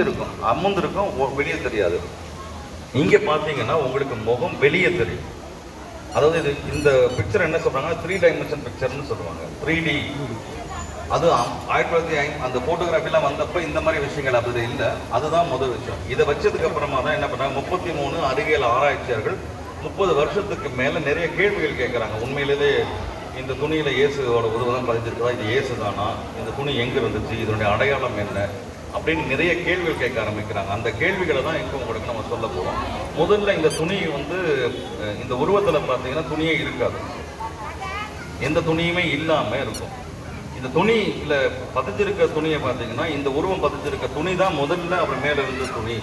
இருக்கும் அமர்ந்திருக்கும் வெளியே தெரியாது. இங்கே பார்த்தீங்கன்னா உங்களுக்கு முகம் வெளியே தெரியும். அதாவது இது இந்த பிக்சர் என்ன சொல்றாங்கன்னா த்ரீ டைமென்ஷன் பிக்சர்னு சொல்லுவாங்க. த்ரீ டி அது ஆயிரத்தி தொள்ளாயிரத்தி ஐ- அந்த ஃபோட்டோகிராஃபிலாம் வந்தப்போ இந்த மாதிரி விஷயங்கள் அது இல்லை. அதுதான் முதல் விஷயம். இதை வச்சதுக்கு அப்புறமா தான் என்ன பண்ணாங்க முப்பத்தி மூணு அறிவியல் ஆராய்ச்சியாளர்கள் முப்பது வருஷத்துக்கு மேலே நிறைய கேள்விகள் கேட்குறாங்க. உண்மையிலேயே இந்த துணியில் இயேசுவோட உருவம் பதிஞ்சிருக்கா இது இயேசு தானா இந்த துணி எங்கே இருந்துச்சு? இதனுடைய அடையாளம் என்ன? அப்படின்னு நிறைய கேள்விகள் கேட்க ஆரம்பிக்கிறாங்க. அந்த கேள்விகளை தான் இப்போ உங்களுக்கு நம்ம சொல்ல போகிறோம் முதல்ல இந்த துணி வந்து இந்த உருவத்தில் பார்த்தீங்கன்னா துணியே இருக்காது. எந்த துணியுமே இல்லாமல் இருக்கும். இந்த துணியில் பதிச்சிருக்க துணியை பார்த்தீங்கன்னா இந்த உருவம் பதிச்சிருக்க துணி தான் முதல்ல அவர் மேலே இருந்த துணி.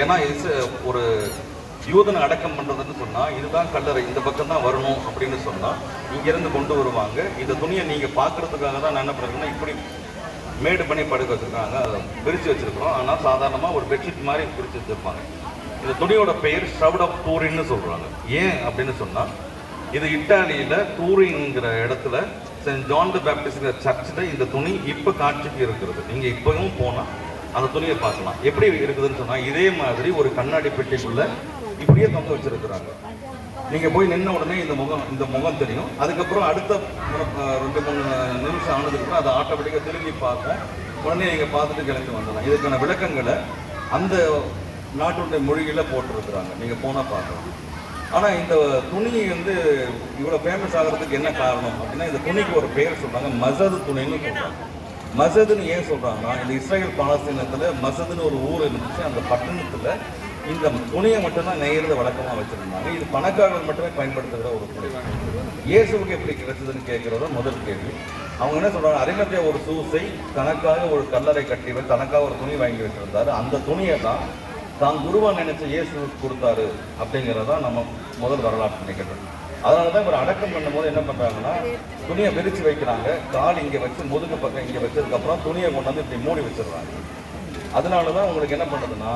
ஏன்னா இது ஒரு யூதனை அடக்கம் பண்ணுறதுன்னு சொன்னால் இதுதான் கல்லறை இந்த பக்கம் தான் வரணும் அப்படின்னு சொன்னால் இங்கேருந்து கொண்டு வருவாங்க. இந்த துணியை நீங்கள் பார்க்குறதுக்காக தான் நான் என்ன பண்ணுறேன்னா இப்படி மேடு பண்ணி படுக்க வச்சிருக்காங்க அதை வச்சுருக்கோம் ஆனால் சாதாரணமாக ஒரு பெட்ஷீட் மாதிரி பிரித்து வச்சுருப்பாங்க. இந்த துணியோட பெயர் ஷவுட் ஆஃப் டூரின்னு சொல்கிறாங்க ஏன் அப்படின்னு சொன்னால் இது இட்டாலியில் டூரிங்கிற இடத்துல சென்ட் ஜான் த பேப்டிஸ்ட் சர்ச்சில் இந்த துணி இப்போ காட்சிக்கு இருக்கிறது. நீங்கள் இப்பவும் போனால் அந்த துணியை பார்க்கலாம். எப்படி இருக்குதுன்னு சொன்னால் இதே மாதிரி ஒரு கண்ணாடி பெட்டிக்குள்ளே இப்படியே தொங்க வச்சிருக்கிறாங்க. நீங்க போய் நின்ன உடனே இந்த முகம் இந்த முகம் தெரியும். அதுக்கப்புறம் அடுத்த ரெண்டு மூணு நிமிஷம் ஆனதுக்கு அதை ஆட்டோமேட்டிக்காக திரும்பி பார்ப்போம். உடனே நீங்க பார்த்துட்டு கிளம்பி வந்துடலாம். இதுக்கான விளக்கங்களை அந்த நாட்டுடைய மொழியில போட்டிருக்கிறாங்க. நீங்க போனா பார்க்கலாம். ஆனால் இந்த துணி வந்து இவ்வளோ ஃபேமஸ் ஆகிறதுக்கு என்ன காரணம் அப்படின்னா இந்த துணிக்கு ஒரு பேர் சொல்கிறாங்க மசது துணின்னு சொல்கிறாங்க மசதுன்னு ஏன் சொல்கிறாங்கன்னா இந்த இஸ்ரேல் பாலஸ்தீனத்தில் மசதுன்னு ஒரு ஊர் இருந்துச்சு. அந்த பட்டணத்தில் இந்த துணியை மட்டும்தான் நெய்யறது வழக்கமாக வச்சுருந்தாங்க. இது பணக்காரர்கள் மட்டுமே பயன்படுத்துகிற ஒரு துணி. இயேசுவுக்கு எப்படி கிடைச்சதுன்னு கேட்குறது முதல் கேள்வி. அவங்க என்ன சொல்கிறாங்க அரிமத்திய ஒரு சூசை தனக்காக ஒரு கல்லறை கட்டி தனக்காக ஒரு துணி வாங்கி வச்சுருந்தாரு அந்த துணியை தான் தான் குருவாக நினைச்ச இயேசுவுக்கு கொடுத்தாரு அப்படிங்கிறத நம்ம முதல் வரலாற்று நிகழ்வு அதனால தான் இவர் அடக்கம் பண்ணும்போது என்ன பண்ணுறாங்கன்னா துணியை விரிச்சு வைக்கிறாங்க. கால் இங்கே வச்சு முதுகு பக்கம் இங்கே வச்சதுக்கப்புறம் துணியை கொண்டு வந்து இப்படி மூடி வச்சிடுறாங்க. அதனால தான் உங்களுக்கு என்ன பண்ணுதுன்னா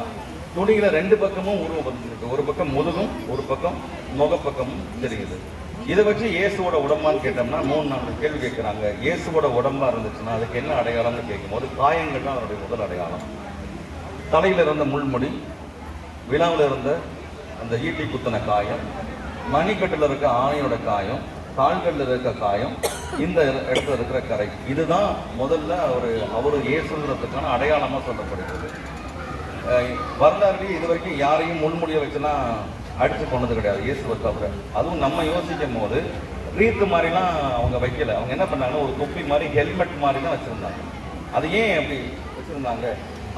துணியில் ரெண்டு பக்கமும் உருவம் பதிஞ்சிருக்கு ஒரு பக்கம் முதுகும் ஒரு பக்கம் முகப்பக்கமும் தெரியுது. இதை வச்சு இயேசுவோட உடம்பான்னு கேட்டோம்னா மூணு நாலு கேள்வி கேட்குறாங்க. இயேசுவோட உடம்பா இருந்துச்சுன்னா அதுக்கு என்ன அடையாளம்னு கேட்கும்போது காயங்கள் தான் அவருடைய முதல் அடையாளம். தலையில் இருந்த முள்முடி விழாவில் இருந்த அந்த ஈட்டி குத்தின காயம் மணிக்கட்டில் இருக்க ஆணையோட காயம் கால்களில் இருக்க காயம் இந்த இடத்துல இருக்கிற கரை. இதுதான் முதல்ல அவர் அவர் இயேசுங்கிறதுக்கான அடையாளமாக சொல்லப்படுகிறது. வரலாறுலேயே இது வரைக்கும் யாரையும் முன்முடிய வச்சுலாம் அடித்து கொண்டது கிடையாது. இயேசுவை தவிர. அதுவும் நம்ம யோசிக்கும் போது ரீத்து மாதிரிலாம் அவங்க வைக்கல. அவங்க என்ன பண்ணாங்கன்னா ஒரு தொப்பி மாதிரி ஹெல்மெட் மாதிரி தான் வச்சுருந்தாங்க. அது ஏன் அப்படி வச்சுருந்தாங்க?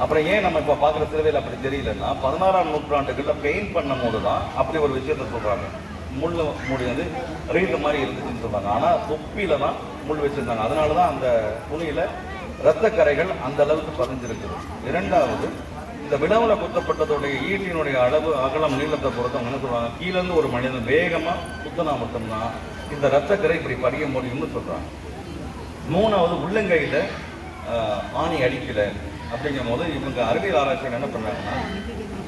அப்புறம் ஏன் நம்ம இப்போ பார்க்குற சிறுவையில் அப்படி தெரியலன்னா பதினாறாம் நூற்றாண்டுகளில் பெயிண்ட் பண்ணும் போது தான் அப்படி ஒரு விஷயத்த சொல்கிறாங்க முள் மூடி வந்து ரீத்து மாதிரி இருந்துச்சுன்னு சொல்கிறாங்க ஆனால் தொப்பியில தான் முள் வச்சுருந்தாங்க. அதனால தான் அந்த துணியில் இரத்த கரைகள் அந்த அளவுக்கு பதிஞ்சிருக்குது. இரண்டாவது இந்த வினவுல குத்தப்பட்டதோடைய ஈட்டினுடைய அளவு அகலம் நீளத்தை பொறுத்து அவங்க என்ன சொல்றாங்க? கீழேருந்து ஒரு மனிதன் வேகமா குத்தனா மட்டும்தான் இந்த ரத்தக்கரை இப்படி படிய முடியும்னு சொல்றாங்க. மூணாவது உள்ளங்கையில ஆணி அடிக்கல அப்படிங்கும் போது இவங்க அறிவியல் ஆராய்ச்சிகள் என்ன பண்ணாங்கன்னா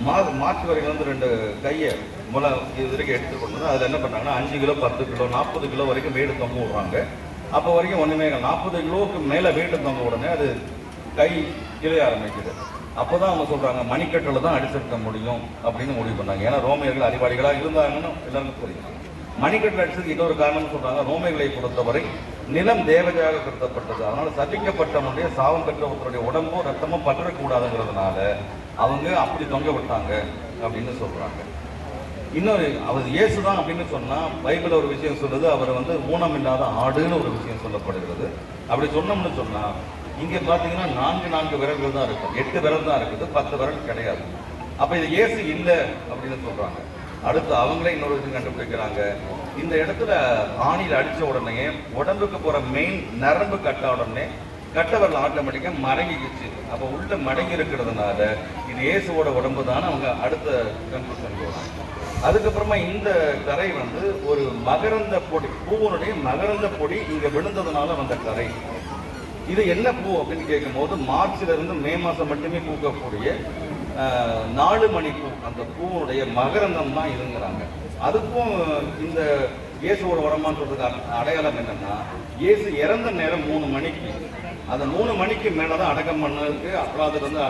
மா மாற்று வரையில இருந்து ரெண்டு கையை முளை இது வரைக்கும் எடுத்து கொண்டு வந்து அதில் என்ன பண்ணாங்கன்னா அஞ்சு கிலோ பத்து கிலோ நாற்பது கிலோ வரைக்கும் வீடு தொங்க விடுறாங்க. அப்போ வரைக்கும் ஒன்றுமே நாற்பது கிலோவுக்கு மேலே வீடு தொங்க உடனே அது கை கிளைய ஆரம்பிக்குது. அப்போ தான் அவங்க சொல்கிறாங்க மணிக்கட்டில் தான் அடிச்சிருக்க முடியும் அப்படின்னு முடிவு பண்ணாங்க. ஏன்னா ரோமியர்கள் அறிவாளிகளாக இருந்தாங்கன்னு எல்லாருக்கும் தெரியும். மணிக்கட்டில் அடிச்சதுக்கு இன்னொரு காரணம்னு சொல்கிறாங்க ரோமியர்களை பொறுத்தவரை நிலம் தேவதையாக கருதப்பட்டது. அதனால் சபிக்கப்பட்டவனுடைய சாவம் பெற்றவர்களுடைய உடம்பும் ரத்தமும் பற்றக்கூடாதுங்கிறதுனால அவங்க அப்படி தொங்க விட்டாங்க அப்படின்னு சொல்கிறாங்க இன்னொரு அவர் இயேசு தான் அப்படின்னு சொன்னால் பைபிள் ஒரு விஷயம் சொல்லுது அவர் வந்து ஊனம் இல்லாத ஆடுன்னு ஒரு விஷயம் சொல்லப்படுகிறது. அப்படி சொன்னோம்னு சொன்னால் இங்க பாத்தீங்கன்னா நான்கு நான்கு விரல்கள் தான் இருக்கும். எட்டு விரல் தான் இருக்குது. பத்து விரல் கிடையாது. அப்ப இது ஏசு இல்லை அப்படின்னு சொல்றாங்க. அடுத்து அவங்களே இன்னொரு விஷயம் கண்டுபிடிக்கிறாங்க. இந்த இடத்துல ஆணியில் அடிச்ச உடனே உடம்புக்கு போற மெயின் நரம்பு கட்ட உடனே கட்டவர்கள் ஆட்டோமேட்டிக்காக மடங்கிக்குச்சு. அப்போ உள்ள மடங்கி இருக்கிறதுனால இது இயேசுவோட உடம்பு தான் அவங்க அடுத்த கன்க்ளூஷன் போகிறாங்க அதுக்கப்புறமா இந்த கரை வந்து ஒரு மகரந்த பொடி பூவனுடைய மகரந்த பொடி இங்கே விழுந்ததுனால வந்த கரை. இது என்ன பூ அப்படின்னு கேட்கும்போது மார்ச்ல இருந்து மே மாதம் மட்டுமே பூக்கக்கூடிய நாலு மணி பூ அந்த பூவுடைய மகரந்தம் தான் இதுங்கிறாங்க. அதுக்கும் இந்த இயேசுவோட உடம்பான்னு சொல்றதுக்கு அடையாளம் என்னன்னா இயேசு இறந்த நேரம் மூணு மணிக்கு. அந்த மூணு மணிக்கு மேலே தான் அடக்கம் பண்ணதுக்கு அப்புறம் வந்து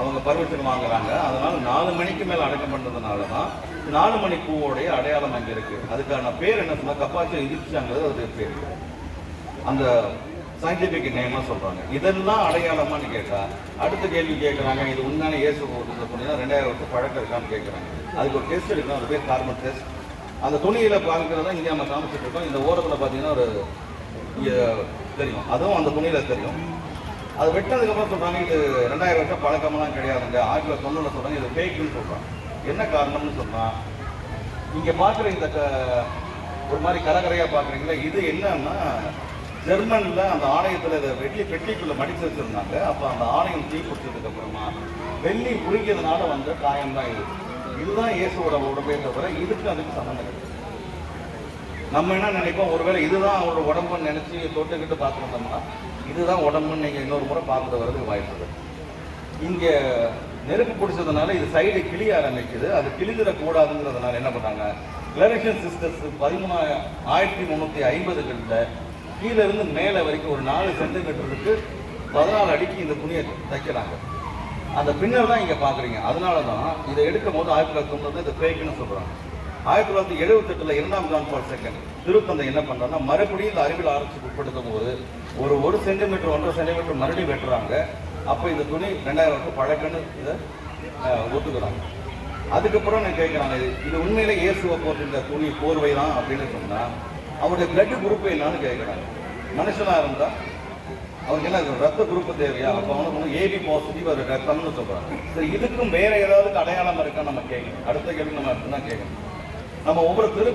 அவங்க பர்மிஷன் வாங்குறாங்க. அதனால நாலு மணிக்கு மேல அடக்கம் பண்ணதுனால தான் நாலு மணி பூவோடைய அடையாளம் அங்கே இருக்கு. அதுக்கான பேர் என்ன சொன்னா கப்பாச்சி இதிர்ச்சாங்கிறது அது பேர். அந்த சயின்டிபிக் நேமா சொல்றாங்க. இதெல்லாம் அடையாளமான்னு கேட்டா அடுத்த கேள்வி கேட்கறாங்க இது உண்மையான இயேசு கொடுத்த துணினா ரெண்டாயிரம் வருஷம் பழக்கம் இருக்கான்னு கேட்கறாங்க அதுக்கு ஒரு டெஸ்ட் எடுக்கணும் அது பேர் கார்பன் டெஸ்ட் அந்த துணியில தான் இங்கே நம்ம காமிச்சிட்டு இருக்கோம். இந்த ஓரத்துல பாத்தீங்கன்னா ஒரு தெரியும். அதுவும் அந்த துணியில தெரியும். அது வெட்டதுக்கப்புறம் சொல்கிறாங்க சொல்றாங்க இது ரெண்டாயிரம் வருஷம் பழக்கமெல்லாம் கிடையாதுங்க. ஆயிரத்தி தொள்ளாயிரத்தி தொண்ணூறுல சொல்றாங்க இது ஃபேக்குன்னு சொல்றாங்க. என்ன காரணம்னு சொன்னா இங்க பாக்குற இந்த க- ஒரு மாதிரி கரகரையா பாக்குறீங்களா இது என்னன்னா ஜெர்மனில் அந்த ஆலயத்தில் இதை வெள்ளி பெட்டிக்குள்ளே மடிச்சு வச்சுருந்தாங்க. அப்போ அந்த ஆலயம் தீ பிடிச்சதுக்கப்புறமா வெள்ளி உருகியதுனால வந்த காயம் தான் இது. இதுதான் இயேசுவோட உடம்பே தவிர இதுக்கு அதுக்கு சம்மந்தம் கிடையாது நம்ம என்ன நினைப்போம்? ஒருவேளை இதுதான் அவரோட உடம்புன்னு நினச்சி தொட்டுக்கிட்டு பார்த்துருந்தோம்னா இதுதான் உடம்புன்னு நீங்கள் இன்னொரு முறை பார்த்துட்டு வர்றதுக்கு வாய்ப்பு இங்கே நெருப்பு பிடிச்சதுனால இது சைடு கிளிய ஆரம்பிக்குது. அது கிழிஞ்சிடக்கூடாதுங்கிறதுனால என்ன பண்ணாங்க? கிளரிஷன் சிஸ்டர்ஸ் பதிமூணா ஆயிரத்தி முந்நூற்றி ஐம்பதுகளில் கீழே இருந்து மேலே வரைக்கும் ஒரு நாலு சென்டிமீட்டருக்கு பதினாலு அடிக்கு இந்த துணியை தைக்கிறாங்க. அந்த பின்னல் தான் இங்கே பார்க்குறீங்க அதனால தான் இதை எடுக்கும் போது ஆயிரத்தி தொள்ளாயிரத்தி தொண்ணூறு இதை ஃபேக்குன்னு சொல்கிறாங்க ஆயிரத்தி தொள்ளாயிரத்தி எழுபத்தெட்டில் இரண்டாம் ஜான் பால் செகண்ட் திருப்பந்தை என்ன பண்ணுறாங்கன்னா மறுபடியும் இந்த அறிவியல் ஆராய்ச்சிக்கு உட்படுத்தும் போது ஒரு ஒரு சென்டிமீட்டர் ஒன்றரை சென்டிமீட்டர் மறுபடியும் வெட்டுறாங்க. அப்போ இந்த துணி ரெண்டாயிரம் வருஷம் பழக்கன்னு இதை ஒத்துக்கிறாங்க. அதுக்கப்புறம் நான் கேட்குறாங்க இது இது உண்மையிலே இயேசுவை போட்டிருந்த துணி போர்வை தான் அப்படின்னு சொன்னால் அவருடைய பிளட் குரூப் என்னன்னு கேட்குறாங்க மனுஷனாக இருந்தால் அவருக்கு என்ன ரத்த குரூப் தேவையா? அப்போ அவனுக்கு ஏபி பாசிட்டிவ் அது ரத்தம்னு சொல்கிறாங்க சரி இதுக்கும் வேற ஏதாவது அடையாளம் இருக்கா? நம்ம கேட்கணும். அடுத்த கேள்வி நம்ம அப்படிதான் கேட்கணும். நம்ம ஒவ்வொரு திருப்பி